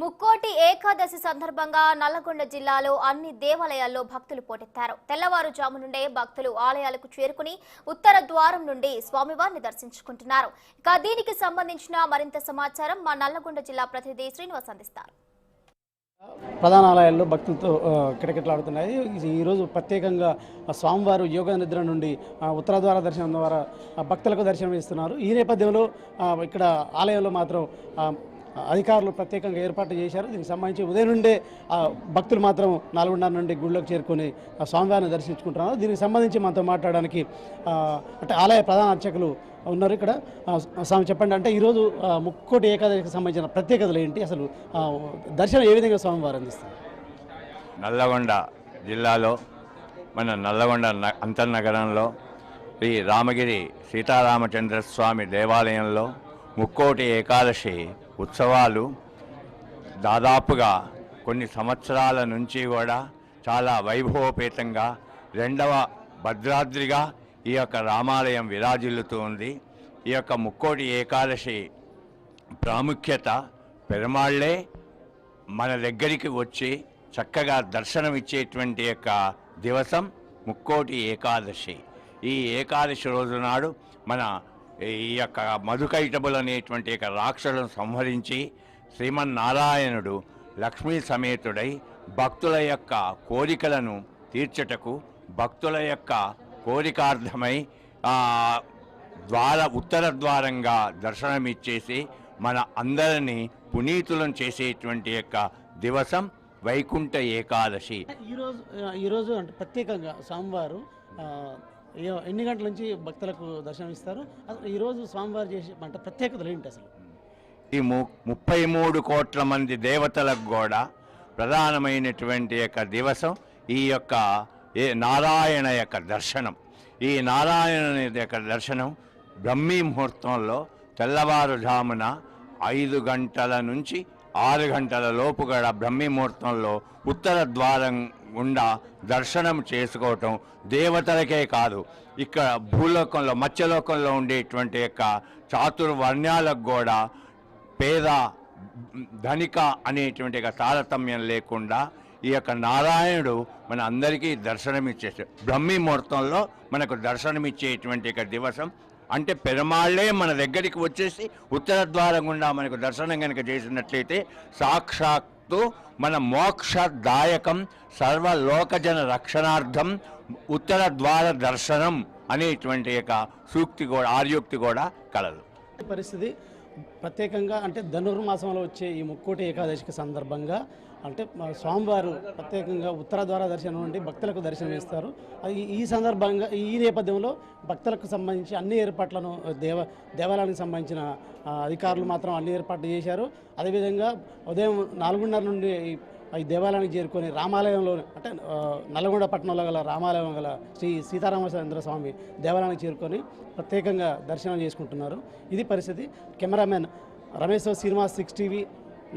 ముక్కోటి ఏకాదశి సందర్భంగా నల్లగొండ జిల్లాలో అన్ని దేవాలయాల్లో భక్తులు పోటెత్తారు. తెల్లవారుజాము నుండే భక్తులు ఆలయాలకు చేరుకుని ఉత్తర ద్వారం నుండి స్వామివారిని దర్శించుకుంటున్నారు. ఇక దీనికి సంబంధించిన మరింత సమాచారం మా నల్లగొండ జిల్లా ప్రతినిధి శ్రీనివాస్ అందిస్తారు. ప్రధాన ఆలయాల్లో భక్తులతో కిటకిటలాడుతున్నాయి. ఈరోజు ప్రత్యేకంగా స్వామివారు యోగ నిద్ర నుండి ఉత్తర ద్వార దర్శనం ద్వారా భక్తులకు దర్శనం ఇస్తున్నారు ఈ నేపథ్యంలో ఇక్కడ ఆలయంలో మాత్రం అధికారులు ప్రత్యేకంగా ఏర్పాటు చేశారు. దీనికి సంబంధించి ఉదయం నుండే భక్తులు మాత్రం నాలుగున్నర నుండి గుళ్ళకు చేరుకొని స్వామివారిని దర్శించుకుంటున్నారు. దీనికి సంబంధించి మనతో మాట్లాడడానికి అంటే ఆలయ ప్రధాన అర్చకులు ఉన్నారు ఇక్కడ. స్వామి చెప్పండి అంటే ఈరోజు ముక్కోటి ఏకాదశికి సంబంధించిన ప్రత్యేకతలు ఏంటి? అసలు దర్శనం ఏ విధంగా స్వామివారు అందిస్తారు? నల్లగొండ జిల్లాలో మన నల్లగొండ న- అంతర్నగరంలో శ్రీ రామగిరి సీతారామచంద్ర స్వామి దేవాలయంలో ముక్కోటి ఏకాదశి ఉత్సవాలు దాదాపుగా కొన్ని సంవత్సరాల నుంచి కూడా చాలా వైభవపేతంగా రెండవ భద్రాద్రిగా ఈ యొక్క రామాలయం విరాజిల్లుతూ ఉంది. ఈ యొక్క ముక్కోటి ఏకాదశి ప్రాముఖ్యత పెరమాళ్ళే మన దగ్గరికి వచ్చి చక్కగా దర్శనం ఇచ్చేటువంటి యొక్క దివసం ముక్కోటి ఏకాదశి. ఈ ఏకాదశి రోజు నాడు మన ఈ యొక్క మధుకైటబులు అనేటువంటి యొక్క రాక్షసులను సంహరించి శ్రీమన్నారాయణుడు లక్ష్మీ సమేతుడై భక్తుల యొక్క కోరికలను తీర్చుటకు భక్తుల యొక్క కోరికార్థమై ద్వార ఉత్తర ద్వారంగా దర్శనమిచ్చేసి మన అందరినీ పునీతులను చేసేటువంటి యొక్క దివసం వైకుంఠ ఏకాదశి. ఈరోజు ఈరోజు అంటే ప్రత్యేకంగా సోమవారం ఎన్ని గంటల నుంచి భక్తులకు దర్శనం ఇస్తారు? అసలు ఈరోజు స్వామివారు చేసే పంట ప్రత్యేకతలు ఏంటి అసలు? ఈ ము ముప్పై మూడు కోట్ల మంది దేవతలకు కూడా ప్రధానమైనటువంటి యొక్క దివసం ఈ యొక్క ఏ నారాయణ యొక్క దర్శనం. ఈ నారాయణ యొక్క దర్శనం బ్రహ్మీ ముహూర్తంలో తెల్లవారుజామున ఐదు గంటల నుంచి ఆరు గంటల లోపు కూడా బ్రహ్మీముహూర్తంలో ఉత్తర ద్వారం గుండా దర్శనం చేసుకోవటం దేవతలకే కాదు ఇక్కడ భూలోకంలో మత్స్యలోకంలో ఉండేటువంటి యొక్క చాతుర్వర్ణ్యాలకు కూడా పేద ధనిక అనేటువంటి తారతమ్యం లేకుండా ఈ యొక్క నారాయణుడు మన అందరికీ దర్శనమిచ్చేసాడు. బ్రహ్మీ ముహూర్తంలో మనకు దర్శనమిచ్చేటువంటి ఒక దివసం అంటే పెరమాళ్ళే మన దగ్గరికి వచ్చేసి ఉత్తర ద్వారం గుండా మనకు దర్శనం కనుక చేసినట్లయితే సాక్షాత్తు మన మోక్షదాయకం సర్వలోకజన రక్షణార్థం ఉత్తర ద్వార దర్శనం అనేటువంటి యొక్క సూక్తి కూడా ఆర్యోక్తి కూడా కలదు. పరిస్థితి ప్రత్యేకంగా అంటే ధనుర్మాసంలో వచ్చే ఈ ముక్కోటి ఏకాదశికి సందర్భంగా అంటే స్వామివారు ప్రత్యేకంగా ఉత్తర ద్వార దర్శనం నుండి భక్తులకు దర్శనం ఇస్తారు అది ఈ సందర్భంగా ఈ నేపథ్యంలో భక్తులకు సంబంధించి అన్ని ఏర్పాట్లను దేవ దేవాలయానికి సంబంధించిన అధికారులు మాత్రం అన్ని ఏర్పాట్లు చేశారు. అదేవిధంగా ఉదయం నాలుగున్నర నుండి ఈ దేవాలయానికి చేరుకొని రామాలయంలో అంటే ఆ, నల్గొండ పట్టణంలో గల రామాలయం గల శ్రీ సీతారామచంద్ర స్వామి దేవాలయానికి చేరుకొని ప్రత్యేకంగా దర్శనం చేసుకుంటున్నారు. ఇది పరిస్థితి. Cameraman Ramesh Srinivas six TV